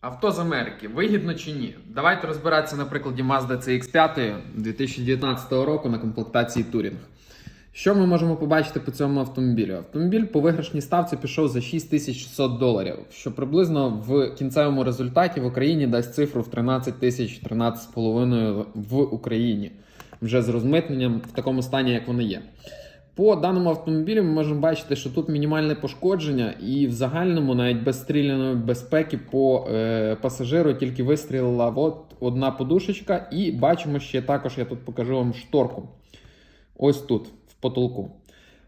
Авто з Америки вигідно чи ні? Давайте розбиратися на прикладі Mazda CX5 2019 року на комплектації Touring. Що ми можемо побачити по цьому автомобілю? Автомобіль по виграшній ставці пішов за 6600 доларів, що приблизно в кінцевому результаті в Україні дасть цифру в 13 тисяч 13,5 в Україні вже з розмитненням в такому стані, як вони є. По даному автомобілю ми можемо бачити, що тут мінімальне пошкодження, і в загальному, навіть без стріляної безпеки по е, пасажиру тільки вистрілила от одна подушечка, і бачимо ще також, я тут покажу вам шторку. Ось тут, в потолку.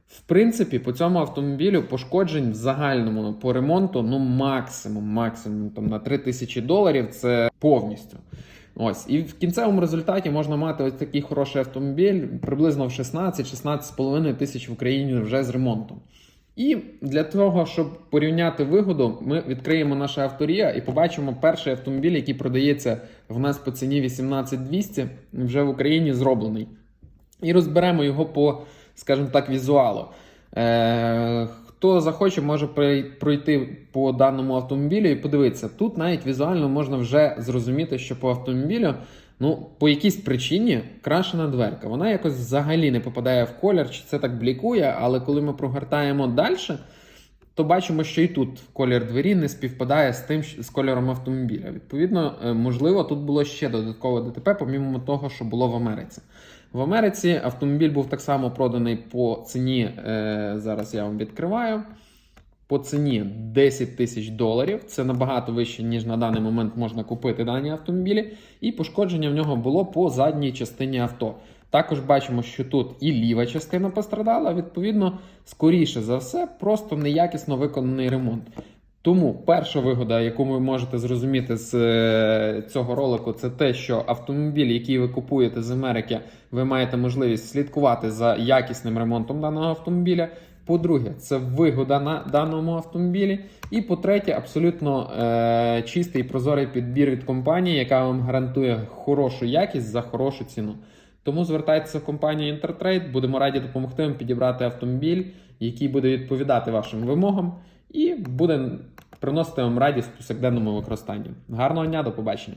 В принципі, по цьому автомобілю пошкоджень в загальному по ремонту ну максимум, максимум там на 3 тисячі доларів це повністю. Ось, і в кінцевому результаті можна мати ось такий хороший автомобіль приблизно в 16-16,5 тисяч в Україні вже з ремонтом. І для того, щоб порівняти вигоду, ми відкриємо наша авторія і побачимо перший автомобіль, який продається в нас по ціні 18200, вже в Україні зроблений. І розберемо його по, скажімо так, візуалу. Хто захоче, може пройти по даному автомобілю і подивитися. Тут навіть візуально можна вже зрозуміти, що по автомобілю, ну, по якійсь причині крашена дверка. Вона якось взагалі не попадає в колір, чи це так блікує, але коли ми прогортаємо далі, то бачимо, що і тут колір двері не співпадає з тим, з кольором автомобіля. Відповідно, е, можливо, тут було ще додаткове ДТП, помімо того, що було в Америці. В Америці автомобіль був так само проданий по ціні. Е, зараз я вам відкриваю. По ціні 10 тисяч доларів. Це набагато вище, ніж на даний момент можна купити дані автомобілі. І пошкодження в нього було по задній частині авто. Також бачимо, що тут і ліва частина пострадала. Відповідно, скоріше за все, просто неякісно виконаний ремонт. Тому перша вигода, яку ви можете зрозуміти з е, цього ролику, це те, що автомобіль, який ви купуєте з Америки, ви маєте можливість слідкувати за якісним ремонтом даного автомобіля. По-друге, це вигода на даному автомобілі. І по-третє, абсолютно е, чистий і прозорий підбір від компанії, яка вам гарантує хорошу якість за хорошу ціну. Тому звертайтеся в компанію Intertrade, будемо раді допомогти вам підібрати автомобіль, який буде відповідати вашим вимогам, і буде приносити вам радість у повсякденному використанні. Гарного дня, до побачення!